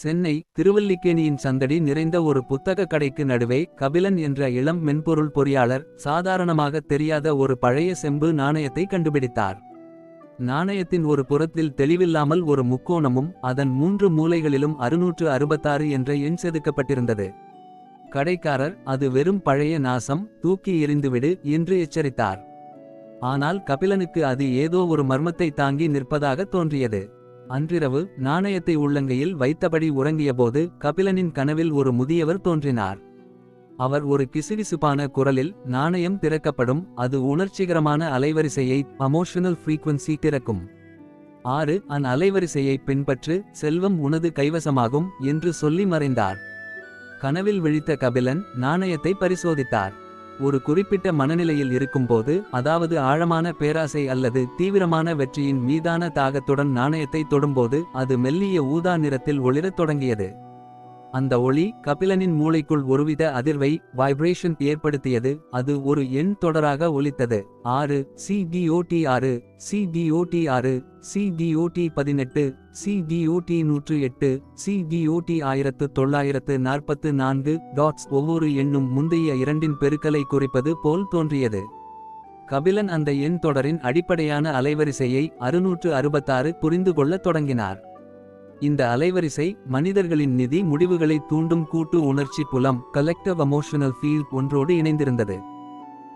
சென்னை திருவல்லிக்கேணியின் சந்தடி நிறைந்த ஒரு புத்தக கடைக்கு நடுவே கபிலன் என்ற இளம் மென்பொருள் பொறியாளர் சாதாரணமாக தெரியாத ஒரு பழைய செம்பு நாணயத்தை கண்டுபிடித்தார். நாணயத்தின் ஒரு புறத்தில் தெளிவில்லாமல் ஒரு முக்கோணமும் அதன் மூன்று மூலைகளிலும் அறுநூற்று அறுபத்தாறு என்ற எண் செதுக்கப்பட்டிருந்தது. கடைக்காரர் அது வெறும் பழைய நாசம் தூக்கி எறிந்துவிடு என்று எச்சரித்தார். ஆனால் கபிலனுக்கு அது ஏதோ ஒரு மர்மத்தை தாங்கி நிற்பதாக தோன்றியது. அன்றிரவு நாணயத்தை உள்ளங்கையில் வைத்தபடி உறங்கியபோது கபிலனின் கனவில் ஒரு முதியவர் தோன்றினார். அவர் ஒரு கிசுகிசுப்பான குரலில் நாணயம் திறக்கப்படும் அது உணர்ச்சிகரமான அலைவரிசையை அமோஷனல் ஃப்ரீக்வன்சி திறக்கும். ஆறு அந் அலைவரிசையை பின்பற்று செல்வம் உனது கைவசமாகும் என்று சொல்லி மறைந்தார். கனவில் விழித்த கபிலன் நாணயத்தை பரிசோதித்தார். ஒரு குறிப்பிட்ட மனநிலையில் இருக்கும்போது அதாவது ஆழமான பேராசை அல்லது தீவிரமான வெற்றியின் மீதான தாகத்துடன் நாணயத்தை தொடும்போது அது மெல்லிய ஊதா நிறத்தில் ஒளிரத் தொடங்கியது. அந்த ஒளி கபிலனின் மூளைக்குள் ஒருவித அதிர்வை வைப்ரேஷன் ஏற்படுத்தியது. அது ஒரு எண் தொடராக ஒலித்தது. ஆறு சிடிஓடி ஆறு சிடிஓடி ஆறு சிடிஓடி பதினெட்டு சிடிஓடி நூற்று எட்டு சிடிஓடி ஆயிரத்து தொள்ளாயிரத்து நாற்பத்து நான்கு. டாட்ஸ் ஒவ்வொரு எண்ணும் முந்தைய இரண்டின் பெருக்கலை குறிப்பது போல் தோன்றியது. கபிலன் அந்த எண் தொடரின் அடிப்படையான அலைவரிசையை அறுநூற்று அறுபத்தாறு புரிந்து கொள்ளத் தொடங்கினார். இந்த அலைவரிசை மனிதர்களின் நிதி முடிவுகளை தூண்டும் கூட்டு உணர்ச்சி புலம் கலெக்டிவ் எமோஷனல் ஃபீல்ட் ஒன்றோடு இணைந்திருந்தது.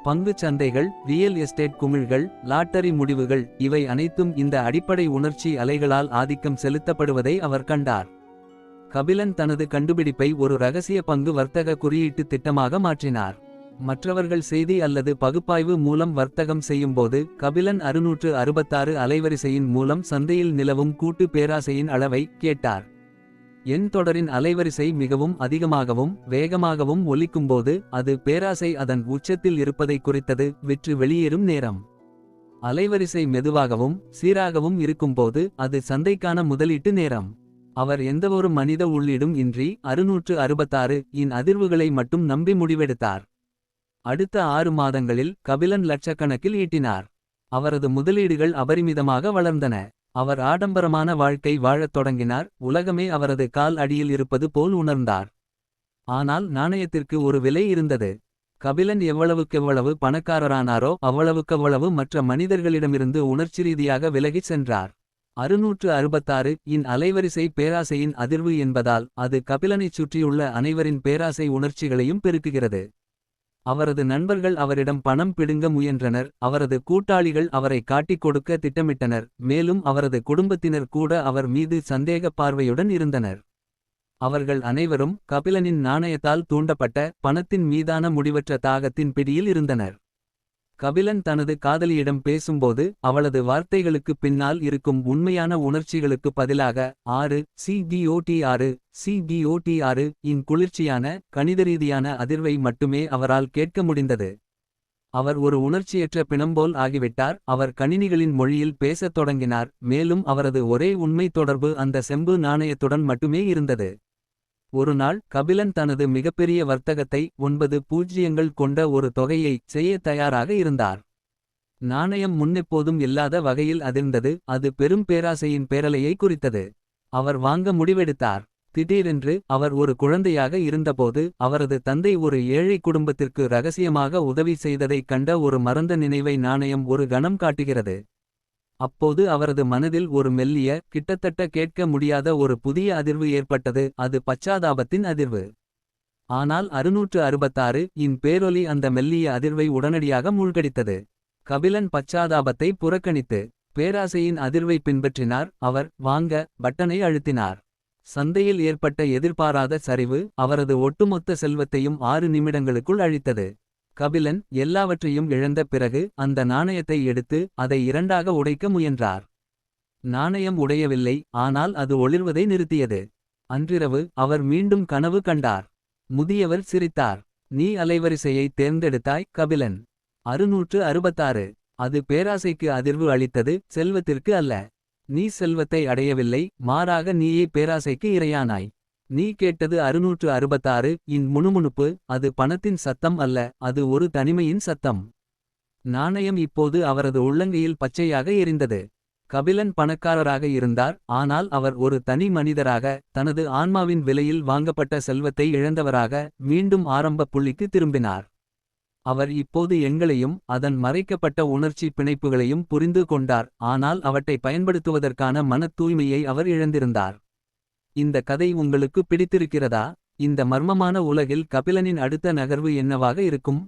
பங்குச் சந்தைகள் ரியல் எஸ்டேட் குமிழ்கள் லாட்டரி முடிவுகள் இவை அனைத்தும் இந்த அடிப்படை உணர்ச்சி அலைகளால் ஆதிக்கம் செலுத்தப்படுவதை அவர் கண்டார். கபிலன் தனது கண்டுபிடிப்பை ஒரு ரகசிய பங்கு வர்த்தக குறியீட்டு திட்டமாக மாற்றினார். மற்றவர்கள் செய்தி அல்லது பகுப்பாய்வு மூலம் வர்த்தகம் செய்யும்போது கபிலன் அறுநூற்று அறுபத்தாறு அலைவரிசையின் மூலம் சந்தையில் நிலவும் கூட்டு பேராசையின் அளவை கேட்டார். எண் தொடரின் அலைவரிசை மிகவும் அதிகமாகவும் வேகமாகவும் ஒலிக்கும்போது அது பேராசை அதன் உச்சத்தில் இருப்பதை குறித்தது விற்று வெளியேறும் நேரம். அலைவரிசை மெதுவாகவும் சீராகவும் இருக்கும்போது அது சந்தைக்கான முதலீட்டு நேரம். அவர் எந்தவொரு மனித உள்ளிடும் இன்றி அறுநூற்று அறுபத்தாறு இன் அதிர்வுகளை மட்டும் நம்பி முடிவெடுத்தார். அடுத்த ஆறு மாதங்களில் கபிலன் லட்சக்கணக்கில் ஈட்டினார். அவரது முதலீடுகள் அபரிமிதமாக வளர்ந்தன. அவர் ஆடம்பரமான வாழ்க்கை வாழத் தொடங்கினார். உலகமே அவரது கால் அடியில் இருப்பது போல் உணர்ந்தார். ஆனால் நாணயத்திற்கு ஒரு விலை இருந்தது. கபிலன் எவ்வளவுக்கெவ்வளவு பணக்காரரானாரோ அவ்வளவுக்கவ்வளவு மற்ற மனிதர்களிடமிருந்து உணர்ச்சி ரீதியாக விலகிச் சென்றார். அறுநூற்று அறுபத்தாறு இன் அலைவரிசை பேராசையின் அதிர்வு என்பதால் அது கபிலனைச் சுற்றியுள்ள அனைவரின் பேராசை உணர்ச்சிகளையும் பெருக்குகிறது. அவரது நண்பர்கள் அவரிடம் பணம் பிடுங்க முயன்றனர். அவரது கூட்டாளிகள் அவரை காட்டிக் கொடுக்க திட்டமிட்டனர். மேலும் அவரது குடும்பத்தினர் கூட அவர் மீது சந்தேக பார்வையுடன் இருந்தனர். அவர்கள் அனைவரும் கபிலனின் நாணயத்தால் தூண்டப்பட்ட பணத்தின் மீதான முடிவற்ற தாகத்தின் பிடியில் இருந்தனர். கபிலன் தனது காதலியிடம் பேசும்போது அவளது வார்த்தைகளுக்கு பின்னால் இருக்கும் உண்மையான உணர்ச்சிகளுக்கு பதிலாக ஆறு சிடிஓடி ஆறு சிடிஓடி ஆறு இன் குளிர்ச்சியான கணிதரீதியான அதிர்வை மட்டுமே அவரால் கேட்க முடிந்தது. அவர் ஒரு உணர்ச்சியற்ற பிணம்போல் ஆகிவிட்டார் அவர் கணினிகளின் மொழியில் பேசத் தொடங்கினார் மேலும் அவரது ஒரே உண்மை தொடர்பு அந்த செம்பு நாணயத்துடன் மட்டுமே இருந்தது. ஒரு நாள் கபிலன் தனது மிகப்பெரிய வர்த்தகத்தை ஒன்பது பூஜ்ஜியங்கள் கொண்ட ஒரு தொகையை செய்ய தயாராக இருந்தார். நாணயம் முன்னெப்போதும் இல்லாத வகையில் அதிர்ந்தது அது பெரும் பேராசையின் பேரலையை குறித்தது. அவர் வாங்க முடிவெடுத்தார். திடீரென்று அவர் ஒரு குழந்தையாக இருந்தபோது அவரது தந்தை ஒரு ஏழை குடும்பத்திற்கு ரகசியமாக உதவி செய்ததைக் கண்ட ஒரு மறந்த நினைவை நாணயம் ஒரு கணம் காட்டுகிறது. அப்போது அவரது மனதில் ஒரு மெல்லிய கிட்டத்தட்ட கேட்க முடியாத ஒரு புதிய அதிர்வு ஏற்பட்டது. அது பச்சாதாபத்தின் அதிர்வு. ஆனால் அறுநூற்று அறுபத்தாறு இன் பேரொலி அந்த மெல்லிய அதிர்வை உடனடியாக மூழ்கடித்தது. கபிலன் பச்சாதாபத்தை புறக்கணித்து பேராசையின் அதிர்வை பின்பற்றினார். அவர் வாங்க பட்டனை அழுத்தினார். சந்தையில் ஏற்பட்ட எதிர்பாராத சரிவு அவரது ஒட்டுமொத்த செல்வத்தையும் ஆறு நிமிடங்களுக்குள் அழித்தது. கபிலன் எல்லாவற்றையும் இழந்த பிறகு அந்த நாணயத்தை எடுத்து அதை இரண்டாக உடைக்க முயன்றார். நாணயம் உடையவில்லை ஆனால் அது ஒளிர்வதை நிறுத்தியது. அன்றிரவு அவர் மீண்டும் கனவு கண்டார். முதியவர் சிரித்தார். நீ அலைவரிசையை தேர்ந்தெடுத்தாய் கபிலன். அறுநூற்று அறுபத்தாறு. அது பேராசைக்கு அதிர்வு அளித்தது செல்வத்திற்கு அல்ல. நீ செல்வத்தை அடையவில்லை மாறாக நீயே பேராசைக்கு இரையானாய். நீ கேட்டது அறுநூற்று அறுபத்தாறு இன் முணுமுணுப்பு அது பணத்தின் சத்தம் அல்ல அது ஒரு தனிமையின் சத்தம். நாணயம் இப்போது அவரது உள்ளங்கையில் பச்சையாக எரிந்தது. கபிலன் பணக்காரராக இருந்தார் ஆனால் அவர் ஒரு தனி மனிதராக தனது ஆன்மாவின் விலையில் வாங்கப்பட்ட செல்வத்தை இழந்தவராக மீண்டும் ஆரம்ப புள்ளிக்கு திரும்பினார். அவர் இப்போது எங்களையும் அதன் மறைக்கப்பட்ட உணர்ச்சி பிணைப்புகளையும் புரிந்து கொண்டார் ஆனால் அவற்றை பயன்படுத்துவதற்கான மனத் தூய்மையை அவர் இழந்திருந்தார். இந்த கதை உங்களுக்கு பிடித்திருக்கிறதா? இந்த மர்மமான உலகில் கபிலனின் அடுத்த நகர்வு என்னவாக இருக்கும்?